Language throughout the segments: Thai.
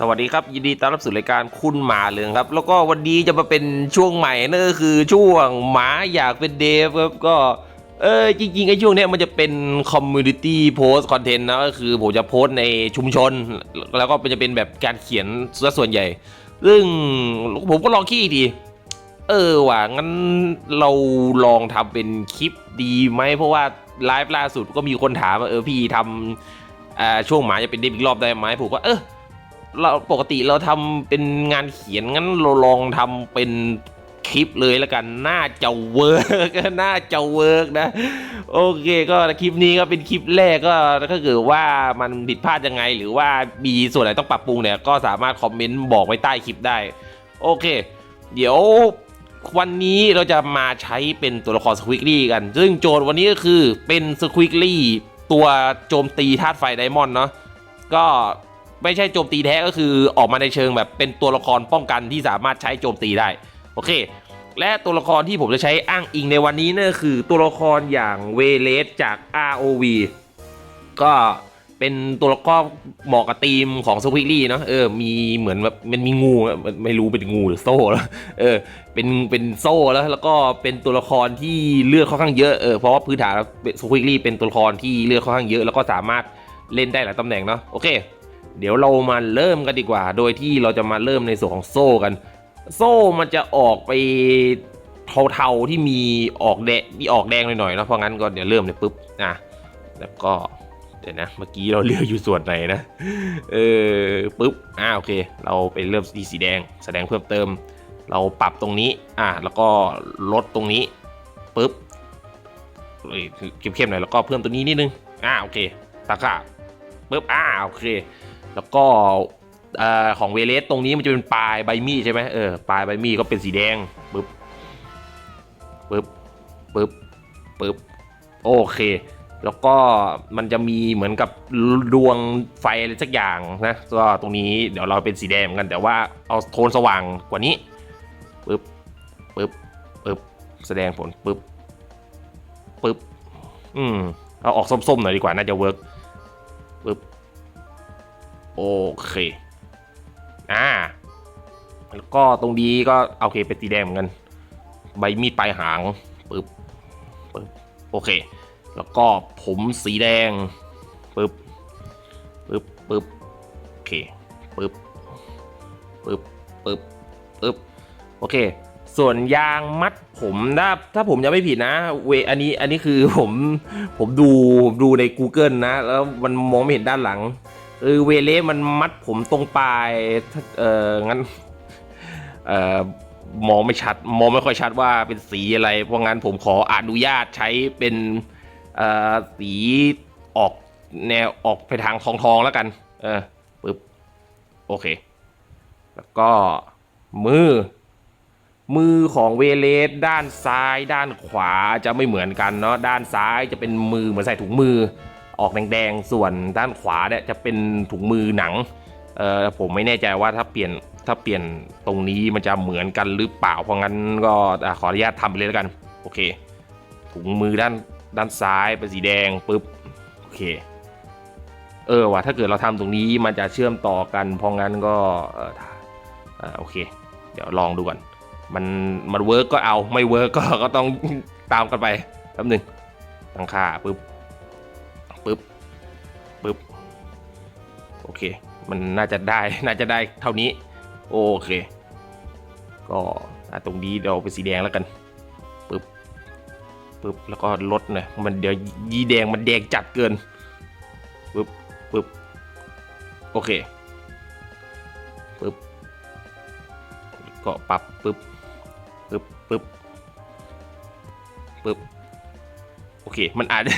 สวัสดีครับ ยินดีต้อนรับสู่รายการคุณหมาเหลืองครับ แล้วก็วันนี้จะมาเป็นช่วงใหม่นั่นก็คือช่วงหมาอยากเป็นเดฟครับก็เออจริงๆไอ้ช่วงเนี้ยมันจะเป็นคอมมูนิตี้โพสต์คอนเทนต์นะก็คือผมจะโพสต์ในชุมชน แล้วก็จะเป็นแบบการเขียนซะส่วนใหญ่ ซึ่งผมก็ลองคิดอีกทีเออว่ะงั้นเราลองทำเป็นคลิปดีไหมเพราะว่าไลฟ์ล่าสุดก็มีคนถามว่าเออพี่ทำช่วงหมาจะเป็นเดฟอีกรอบได้ไหมผมก็เออ เราปกติเราทำเป็นงานเขียนงั้นเราลองทำเป็นคลิปเลยแล้วกัน น่าจะเวิร์กน่าจะเวิร์กนะ โอเคก็คลิปนี้ก็เป็นคลิปแรกก็ถ้าเกิดว่ามันผิดพลาดยังไง หรือว่ามีส่วนไหนต้องปรับปรุงเนี่ย ก็สามารถคอมเมนต์บอกไว้ใต้คลิปได้ โอเค เดี๋ยววันนี้เราจะมาใช้เป็นตัวละครสควิกลี่กัน ซึ่งโจทย์วันนี้ก็คือเป็นสควิกลี่ตัวโจมตีธาตุไฟไดมอนด์เนาะก็ ไม่ใช่โจมตีแท้ก็คือออกมาในเชิงแบบเป็นตัวละครป้องกันที่สามารถใช้โจมตีได้โอเค และตัวละครที่ผมจะใช้อ้างอิงในวันนี้นั่นคือตัวละครอย่างเวเลสจาก ROV ก็เป็นตัวละครเหมาะกับธีมของสควิกลี่เนาะเออมีเหมือนแบบมันมีงูไม่รู้เป็นงูหรือโซ่แล้วเออเป็นเป็นโซ่แล้วแล้วก็เป็นตัวละครที่เลือดค่อนข้างเยอะเออเพราะว่าพื้นฐานสควิกลี่เป็นตัวละครที่เลือดค่อนข้างเยอะ แล้วก็สามารถเล่นได้หลายตำแหน่งเนาะโอเค เดี๋ยวเรามาเริ่มกันดีกว่า โดยที่เราจะมาเริ่มในส่วนของโซ่กัน โซ่มันจะออกไปเทาๆที่มีออกแดงมีออกแดงหน่อยๆเนะเพราะงั้นก็เดี๋ยวเริ่มเลยปุ๊บอะแล้วก็เดี๋ยวนะเมื่อกี้เราเลือกอยู่ส่วนไหนนะเออปุ๊บอ่าโอเค เราไปเริ่มที่สีแดง แสดงเพิ่มเติม เราปรับตรงนี้อะแล้วก็ลดตรงนี้ปุ๊บเอ้ยเข้มๆหน่อยแล้วก็เพิ่มตัวนี้นิดนึงอ่าโอเคตะกร้าปุ๊บอ่าโอเค แล้วก็ของเวเลสตรงนี้มันจะเป็นปลายใบมีดใช่ไหมเออปลายใบมีดก็เป็นสีแดงปึ๊บปึ๊บปึ๊บปึ๊บโอเค แล้วก็มันจะมีเหมือนกับดวงไฟอะไรสักอย่างนะก็ตรงนี้เดี๋ยวเราเป็นสีแดงกัน แต่ว่าเอาโทนสว่างกว่านี้ปึ๊บปึ๊บปึ๊บแสดงผลปึ๊บปึ๊บอืมเอาออกส้มๆหน่อยดีกว่าน่าจะเวิร์กปึ๊บ โอเค อ่า แล้วก็ตรงนี้ก็โอเคเป็นสีแดงเหมือนกัน ใบมีดปลายหางปึ๊บปึ๊บโอเค แล้วก็ผมสีแดงปึ๊บปึ๊บปึ๊บโอเคปึ๊บปึ๊บปึ๊บปึ๊บโอเค ส่วนยางมัดผมถ้าถ้าผมจะไม่ผิดนะ เวอันนี้อันนี้คือผมผมดูดูใน Google นะ แล้วมันมองไม่เห็นด้านหลัง เออเวเลมันมัดผมตรงปลายเอองั้นเออมองไม่ชัดมองไม่ค่อยชัดว่าเป็นสีอะไร เพราะงั้นผมขออนุญาตใช้เป็นเออสีออกแนวออกไปทางทองทองแล้วกัน เออปึ๊บโอเค แล้วก็มือ มือของเวเลสด้านซ้าย ด้านขวาจะไม่เหมือนกันเนาะด้านซ้ายจะเป็นมือเหมือนใส่ถุงมือ ออกแดงๆ ส่วนด้านขวาเนี่ยจะเป็นถุงมือหนังเออผมไม่แน่ใจว่าถ้าเปลี่ยนถ้าเปลี่ยนตรงนี้มันจะเหมือนกันหรือเปล่าเพราะงั้นก็ขออนุญาตทำไปเลยแล้วกันโอเค ถุงมือด้านด้านซ้ายเป็นสีแดงปุ๊บโอเคเออว่ะถ้าเกิดเราทำตรงนี้มันจะเชื่อมต่อกันเพราะงั้นก็เอออโอเค เดี๋ยวลองดูก่อนมันมันเวิร์กก็เอาไม่เวิร์กก็ก็ต้องตามกันไปแป๊บหนึงตั้งค่าปุ๊บ ปึ๊บปึ๊บโอเค มันน่าจะได้น่าจะได้เท่านี้ โอเค ก็ตรงนี้เดี๋ยวเป็นสีแดงแล้วกันปึ๊บปึ๊บแล้วก็ลดหน่อยมันเดี๋ยวยีแดงมันแดงจัดเกินปึ๊บปึ๊บโอเคปึ๊บก็ปรับปึ๊บปึ๊บปึ๊บปึ๊บ อเคมันอาจจะ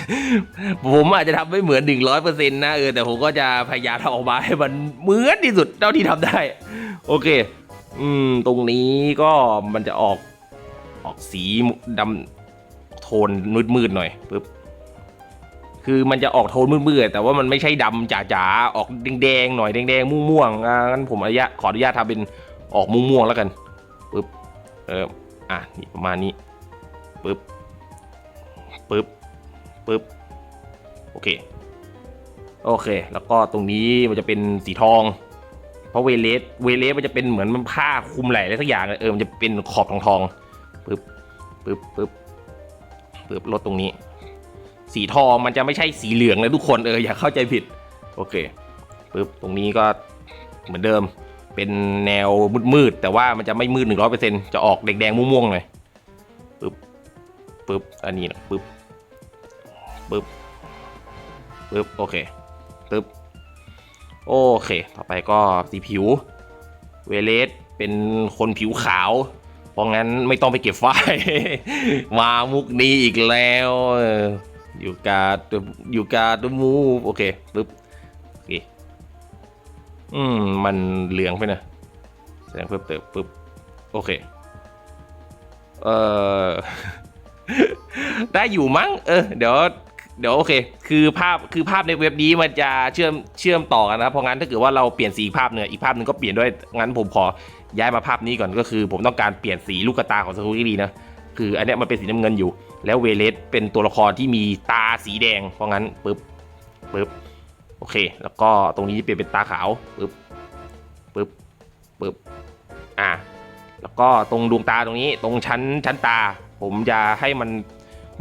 ผมอาจจะทำไม่เหมือนหนึ่งร้อยเปอร์เซ็นต์นะเออแต่ผมก็จะพยายามทำออกมาให้มันเหมือนที่สุดเท่าที่ทำได้ โอเค อืม ตรงนี้ก็มันจะออกออกสีดำโทนมืดๆหน่อยปึ๊บคือมันจะออกโทนมืดๆแต่ว่ามันไม่ใช่ดำจ๋าๆออกแดงๆหน่อยแดงๆม่วงๆอ่างั้นผมอนุญาตขออนุญาตทำเป็นออกม่วงๆแล้วกันปึ๊บเอออะนี่ประมาณนี้ปึ๊บ ปึ๊บโอเค โอเค แล้วก็ตรงนี้มันจะเป็นสีทอง เพราะเวเลสเวเลสมันจะเป็นเหมือนมันผ้าคลุมไหล่อะไรสักอย่างเออมันจะเป็นขอบทองทองปึ๊บปึ๊บปึ๊บปึ๊บลดตรงนี้ สีทองมันจะไม่ใช่สีเหลืองเลยทุกคนเอออย่าเข้าใจผิด โอเคปึ๊บตรงนี้ก็เหมือนเดิมเป็นแนวมืดๆแต่ว่ามันจะไม่มืดหนึ่งร้อยเปอร์เซ็นจะออกแดงๆม่วงๆหน่อยปึ๊บปึ๊บอันนี้นะปึ๊บ ปึ๊บปึ๊บโอเคปึ๊บโอเค ต่อไปก็สีผิว เวเลสเป็นคนผิวขาว เพราะงั้นไม่ต้องไปเก็บไฟมามุกนี้อีกแล้วอยู่กาอยู่กาดมูโอเคปึ๊บโอเคอืมมันเหลืองไปนะแสดงเพิ่มเติมปึ๊บโอเค เออได้อยู่มั้ง เออ เดี๋ยว เดี๋ยวโอเค คือภาพคือภาพในเว็บนี้มันจะเชื่อมเชื่อมต่อกันนะเพราะงั้นถ้าเกิดว่าเราเปลี่ยนสีภาพเนี่ยอีกภาพหนึ่งก็เปลี่ยนด้วยงั้นผมขอย้ายมาภาพนี้ก่อนก็คือ ผมต้องการเปลี่ยนสีลูกตาของสกูรี่นะคืออันเนี้ยมันเป็นสีน้ำเงินอยู่ แล้วเวเลสเป็นตัวละครที่มีตาสีแดง เพราะงั้นปึ๊บปึ๊บโอเค แล้วก็ตรงนี้เปลี่ยนเป็นตาขาวปึ๊บปึ๊บปึ๊บอ่าแล้วก็ตรงดวงตาตรงนี้ตรงชั้นชั้นตา ผมจะให้มัน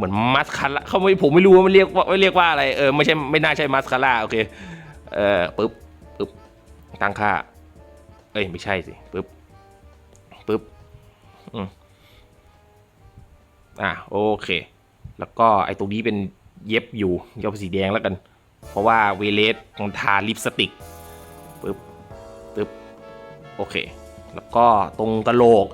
เหมือนมัสคาร่าเขาไม่ผมไม่รู้ว่ามันเรียกว่าไม่เรียกว่าอะไรเออไม่ใช่ไม่น่าใช่มัสคาร่าโอเคเออปึ๊บปึ๊บตั้งค่า เอ้ยไม่ใช่สิปึ๊บปึ๊บอืมอะโอเค แล้วก็ไอ้ตรงนี้เป็นเย็บอยู่เย็บสีแดงแล้วกัน เพราะว่าเวเลสมันทาลิปสติกปึ๊บปึ๊บโอเค แล้วก็ตรงกระโหลก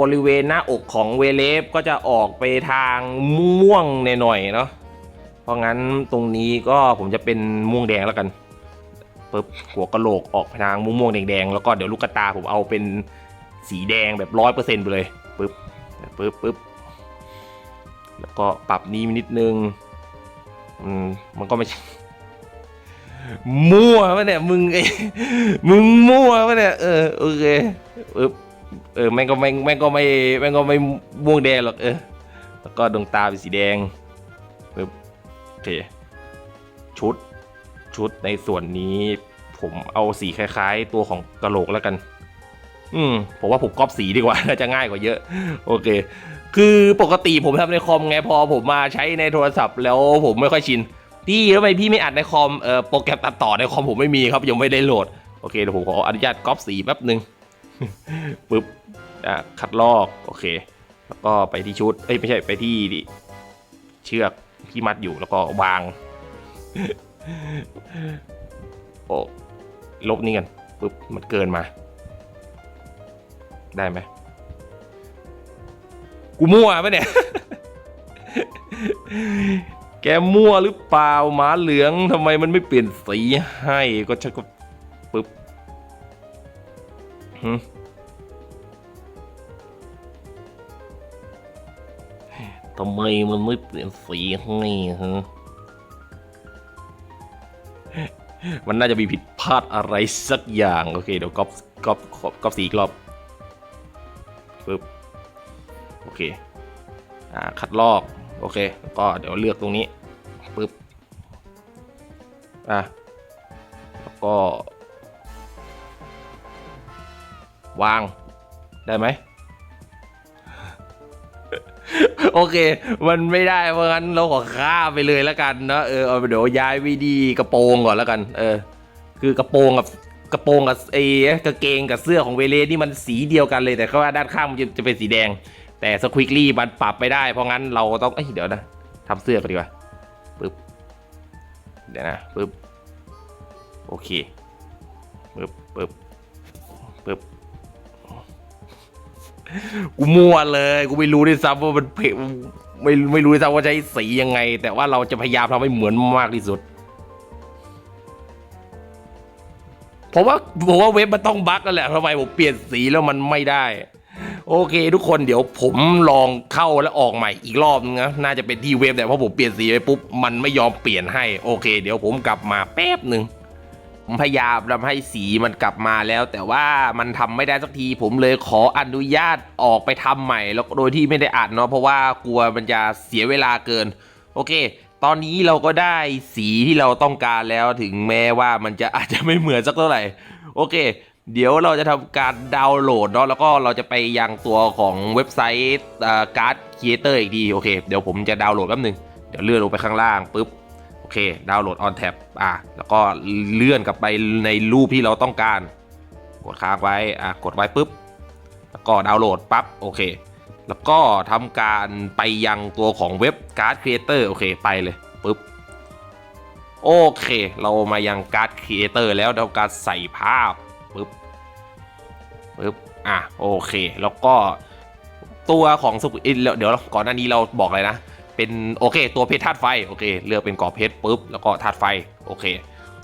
บริเวณหน้าอกของเวเลฟก็จะออกไปทางม่วงหน่อยเนาะเพราะงั้นตรงนี้ก็ผมจะเป็นม่วงแดงแล้วกันปึ๊บหัวกระโหลกออกไปทางม่วงๆแดงๆแล้วก็เดี๋ยวลูกตาผมเอาเป็นสีแดงแบบร้อยเปอร์เซ็นต์ไปเลยปึ๊บปึ๊บปึ๊บแล้วก็ปรับนี้นิดนึงอืมมันก็ไม่ช่มั่วปะเนี่ยมึงไอ้มึงมั่วปะเนี่ยเออโอเคเออ เออแม่งก็แม่งแม่งก็ไม่แม่งก็ไม่ม่วงแดงหรอกเออแล้วก็ดวงตาเป็นสีแดงปึ๊บโอเคชุดชุดในส่วนนี้ผมเอาสีคล้ายๆ ตัวของกระโหลกแล้วกัน อืมผมว่าผมก๊อปสีดีกว่าน่าจะง่ายกว่าเยอะ โอเค คือปกติผมทำในคอมไงพอผมมาใช้ในโทรศัพท์ แล้วผมไม่ค่อยชินพี่ทำไมพี่ไม่อัดในคอมเอ่อโปรแกรมตัดต่อในคอมผมไม่มีครับยังไม่ได้โหลดโอเคเดี๋ยวผมขออนุญาตก๊อปสีแป๊บหนึ่ง ปึ๊บอะคัดลอกโอเค แล้วก็ไปที่ชุดเอ้ยไม่ใช่ไปที่เชือกที่มัดอยู่แล้วก็วางโอ้ลบนี่กันปึ๊บมันเกินมา ได้ไหมกูมั่วปะเนี่ย แกมั่วหรือเปล่าหมาเหลืองทำไมมันไม่เปลี่ยนสีให้ก็ชักก็ปึ๊บ ทำไมมันไม่เปลี่ยนสีให้ฮะ มันน่าจะมีผิดพลาดอะไรสักอย่าง โอเค เดี๋ยวก๊อปก๊อปก๊อปสีกรอบปึ๊บ โอเค อ่า คัดลอก โอเคแล้วก็เดี๋ยวเลือกตรงนี้ปึ๊บ อะ แล้วก็ วาง ได้ไหม โอเค มันไม่ได้ เพราะงั้นเราขอข้าไปเลยแล้วกันนะเออเอาเดี๋ยวย้ายวิดีกระโปรงก่อนแล้วกัน เออ คือกระโปรงกับกระโปรงกับไอ้กางเกงกับเสื้อของเวเลสนี่มันสีเดียวกันเลยแต่แค่ว่าด้านข้างมันจะจะเป็นสีแดง แต่สควิกลี่มันปรับไม่ได้ เพราะงั้นเราต้องเอ้ยเดี๋ยวนะทำเสื้อกันดีกว่าปึ๊บเดี๋ยวนะปึ๊บโอเคปึ๊บปึ๊บปึ๊บ กูมั่วเลย กูไม่รู้ด้วยซ้ำว่ามันเพไม่ไม่รู้ด้วยซ้ำว่าใช้สียังไง แต่ว่าเราจะพยายามทำให้เหมือนมากที่สุดเพราะว่าผมว่าเว็บมันต้องบั๊กนั่นแหละทำไมผมเปลี่ยนสีแล้วมันไม่ได้ โอเค ทุกคนเดี๋ยวผมลองเข้าแล้วออกใหม่อีกรอบนึงนะน่าจะเป็นที่เว็บแต่เพราะผมเปลี่ยนสีไปปุ๊บมันไม่ยอมเปลี่ยนให้โอเค เดี๋ยวผมกลับมาแป๊บหนึ่ง ผมพยายามทำให้สีมันกลับมาแล้ว แต่ว่ามันทำไม่ได้สักที ผมเลยขออนุญาตออกไปทำใหม่ แล้วโดยที่ไม่ได้อัดเนาะเพราะว่ากลัวมันจะเสียเวลาเกิน โอเค ตอนนี้เราก็ได้สีที่เราต้องการแล้วถึงแม้ว่ามันจะอาจจะไม่เหมือนสักเท่าไหร่ โอเคเดี๋ยวเราจะทำการดาวน์โหลดเนาะแล้วก็เราจะไปยังตัวของเว็บไซต์การ์ดครีเอเตอร์อีกทีโอเค เดี๋ยวผมจะดาวน์โหลดแป๊บนึง เดี๋ยวเลื่อนลงไปข้างล่างปุ๊บ โอเค ดาวน์โหลด on tab อะแล้วก็เลื่อนกลับไปในรูปที่เราต้องการ กดค้างไว้อะกดไว้ปุ๊บ แล้วก็ดาวน์โหลดปั๊บโอเค แล้วก็ทำการไปยังตัวของเว็บการ์ดครีเอเตอร์โอเคไปเลยปุ๊บโอเค เรามายังการ์ดครีเอเตอร์แล้วทำการใส่ภาพปุ๊บปุ๊บอะโอเค แล้วก็ตัวของสกุลเดี๋ยวก่อนหน้านี้เราบอกเลยนะ เป็นโอเค ตัวเพชรธาตุไฟโอเค เลือกเป็นกรอบเพชรปุ๊บแล้วก็ธาตุไฟโอเค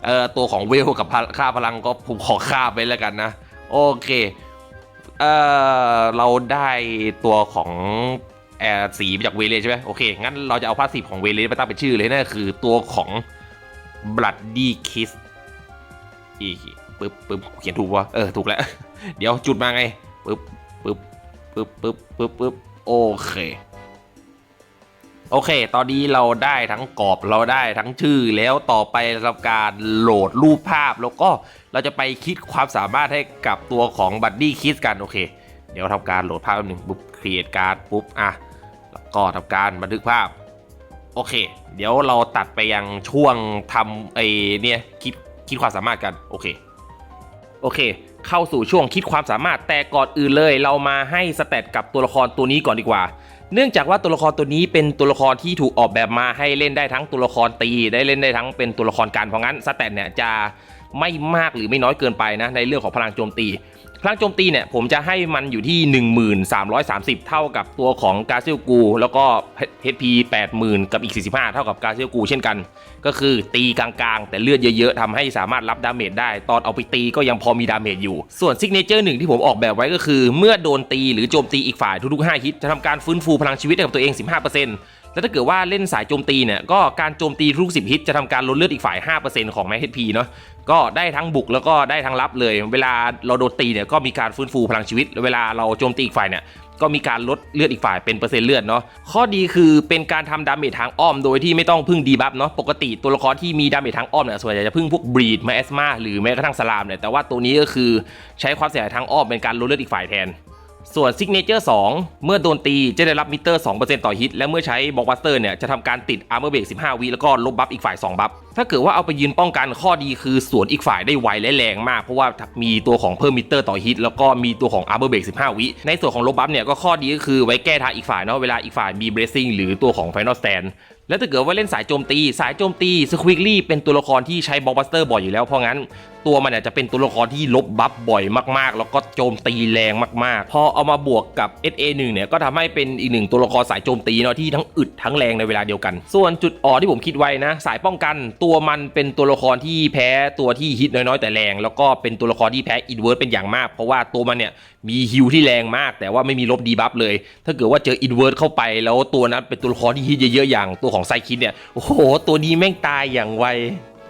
เอ่อตัวของเวลกับค่าพลังก็ผมขอค่าไปแล้วกันนะโอเคเอ่อเราได้ตัวของแอร์สีมาจากเวเลใช่ไหมโอเค งั้นเราจะเอาพาสซีฟของเวเลไปตั้งเป็นชื่อเลยนั่นคือตัวของ Bloody Kiss อีกปึ๊บปึ๊บเขียนถูกวะเออถูกแล้ว เดี๋ยวจุดมาไงปึ๊บปึ๊บปึ๊บปึ๊บปึ๊บปึ๊บโอเค โอเค ตอนนี้เราได้ทั้งกรอบเราได้ทั้งชื่อแล้วต่อไปเราทำการโหลดรูปภาพแล้วก็เราจะไปคิดความสามารถให้กับตัวของบัดดี้คิดกันโอเค เดี๋ยวทำการโหลดภาพหนึ่งปุ๊บ create card ปุ๊บอะแล้วก็ทำการบันทึกภาพ โอเค เดี๋ยวเราตัดไปยังช่วงทำไอ้เนี่ยคิดคิดความสามารถกันโอเคโอเค เข้าสู่ช่วงคิดความสามารถแต่ก่อนอื่นเลย เรามาให้สเตตกับตัวละครตัวนี้ก่อนดีกว่า เนื่องจากว่าตัวละครตัวนี้เป็นตัวละครที่ถูกออกแบบมาให้เล่นได้ทั้งตัวละครตี ได้เล่นได้ทั้งเป็นตัวละครการเพราะงั้นสเตทเนี่ยจะไม่มากหรือไม่น้อยเกินไปนะในเรื่องของพลังโจมตี พลังโจมตีเนี่ยผมจะให้มันอยู่ที่ 1330 เท่ากับตัวของกาเซียกู แล้วก็ HP 80,000 กับอีก 45 เท่ากับกาเซียกูเช่นกัน ก็คือตีกลางๆ แต่เลือดเยอะๆทำให้สามารถรับดาเมจได้ ตอนเอาไปตีก็ยังพอมีดาเมจอยู่ ส่วนซิกเนเจอร์หนึ่งที่ผมออกแบบไว้ก็คือ เมื่อโดนตีหรือโจมตีอีกฝ่ายทุกๆ 5 ฮิตจะทำการฟื้นฟูพลังชีวิตให้กับตัวเอง 15% แล้วถ้าเกิดว่าเล่นสายโจมตีเนี่ยก็การโจมตีทุก10ฮิตจะทำการลดเลือดอีกฝ่าย 5%ของแม็ก HP เนาะก็ได้ทั้งบุกแล้วก็ได้ทั้งรับเลย เวลาเราโดนตีเนี่ยก็มีการฟื้นฟูพลังชีวิต เวลาเราโจมตีอีกฝ่ายเนี่ยก็มีการลดเลือดอีกฝ่ายเป็นเปอร์เซ็นต์เลือดเนาะข้อดีคือเป็นการทำดาเมจทางอ้อมโดยที่ไม่ต้องพึ่งดีบัฟเนาะปกติตัวละครที่มีดาเมจทางอ้อมเนี่ยส่วนใหญ่จะพึ่งพวกบรีดมาแอสมาหรือแม้กระทั่งสลามเนี่ยแต่ว่าตัวนี้ก็คือใช้ความเสียหายทางอ้อมเป็นการลดเลือดอีกฝ่ายแทน ส่วนซิกเนเจอร์2เมื่อโดนตีจะได้รับมิเตอร์ 2%ต่อฮิต และเมื่อใช้บล็อกบัสเตอร์เนี่ยจะทำการติดอาร์เมอร์เบรก15 วิแล้วก็ลบบัฟอีกฝ่าย 2 บัฟถ้าเกิดว่าเอาไปยืนป้องกันข้อดีคือสวนอีกฝ่ายได้ไวและแรงมาก เพราะว่ามีตัวของเพิ่มมิเตอร์ต่อฮิต แล้วก็มีตัวของอาร์เมอร์เบรก15 วิ ในส่วนของลบบัฟเนี่ยก็ข้อดีก็คือไว้แก้ทางอีกฝ่ายเนาะเวลาอีกฝ่ายมีเบรซิ่งหรือตัวของ Final Stand แล้วถ้าเกิดว่าเล่นสายโจมตี สายโจมตีสควิกลี่เป็นตัวละครที่ใช้บล็อกบัสเตอร์บ่อยอยู่แล้วเพราะงั้น ตัวมันเนี่ยจะเป็นตัวละครที่ลบบัฟบ่อยมากๆ แล้วก็โจมตีแรงมากๆ พอเอามาบวกกับ SA1 เนี่ยก็ทำให้เป็นอีกหนึ่งตัวละครสายโจมตีเนาะที่ทั้งอึดทั้งแรงในเวลาเดียวกัน ส่วนจุดอ่อนที่ผมคิดไว้นะ สายป้องกันตัวมันเป็นตัวละครที่แพ้ตัวที่ฮิตน้อยๆแต่แรง แล้วก็เป็นตัวละครที่แพ้อินเวิร์สเป็นอย่างมาก เพราะว่าตัวมันเนี่ยมีฮิวที่แรงมาก แต่ว่าไม่มีลบดีบัฟเลย ถ้าเกิดว่าเจออินเวิร์สเข้าไป แล้วตัวนั้นเป็นตัวละครที่ฮิตเยอะๆอย่างตัวของไซคิดเนี่ยโอ้โหตัวนี้แม่งตายอย่างไว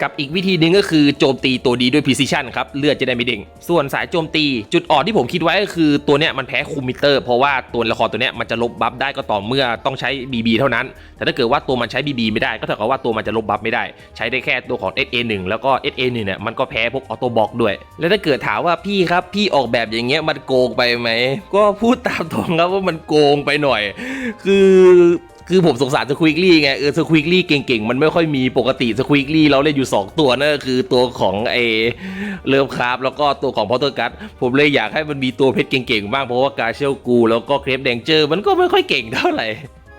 กับอีกวิธีหนึ่งก็คือโจมตีตัวดีด้วย precision ครับ เลือดจะได้ไม่เด้งส่วนสายโจมตีจุดอ่อนที่ผมคิดไว้ก็คือตัวเนี้ยมันแพ้คูมิเตอร์ เพราะว่าตัวละครตัวเนี้ยมันจะลบบัฟได้ก็ต่อเมื่อต้องใช้ BB เท่านั้น แต่ถ้าเกิดว่าตัวมันใช้ BB ไม่ได้ก็เท่ากับว่าตัวมันจะลบบัฟไม่ได้ ใช้ได้แค่ตัวของ SA1 แล้วก็ SA1 เนี่ยมันก็แพ้พวกออโต้บล็อกด้วย แล้วถ้าเกิดถามว่าพี่ครับพี่ออกแบบอย่างเงี้ยมันโกงไปไหมก็พูดตามตรงครับว่ามันโกงไปหน่อย คือ คือผมสงสารสควิกลี่ไงเออสควิกลี่เก่งๆ มันไม่ค่อยมีปกติสควิกลี่เราเล่นอยู่ 2 ตัวนั่นก็คือตัวของไอเลิฟคราฟแล้วก็ตัวของพอเตอร์กัสผมเลยอยากให้มันมีตัวเพชรเก่งๆบ้างเพราะว่ากาเชลกู แล้วก็เครปแดงเจอร์มันก็ไม่ค่อยเก่งเท่าไหร่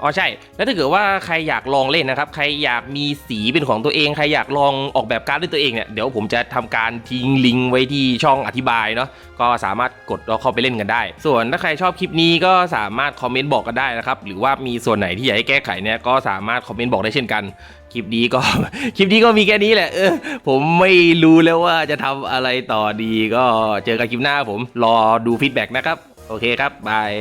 อ๋อใช่ แล้วถ้าเกิดว่าใครอยากลองเล่นนะครับ ใครอยากมีสีเป็นของตัวเอง ใครอยากลองออกแบบการ์ดด้วยตัวเองเนี่ย เดี๋ยวผมจะทำการทิ้งลิงก์ไว้ที่ช่องอธิบายเนาะ ก็สามารถกดเข้าไปเล่นกันได้ ส่วนถ้าใครชอบคลิปนี้ก็สามารถคอมเมนต์บอกกันได้นะครับ หรือว่ามีส่วนไหนที่อยากให้แก้ไขเนี่ย ก็สามารถคอมเมนต์บอกได้เช่นกันคลิปนี้ก็คลิปนี้ก็มีแค่นี้แหละเออผมไม่รู้แล้วว่าจะทำอะไรต่อดีก็เจอกันคลิปหน้าผมรอดูฟีดแบ็กนะครับ โอเคครับบาย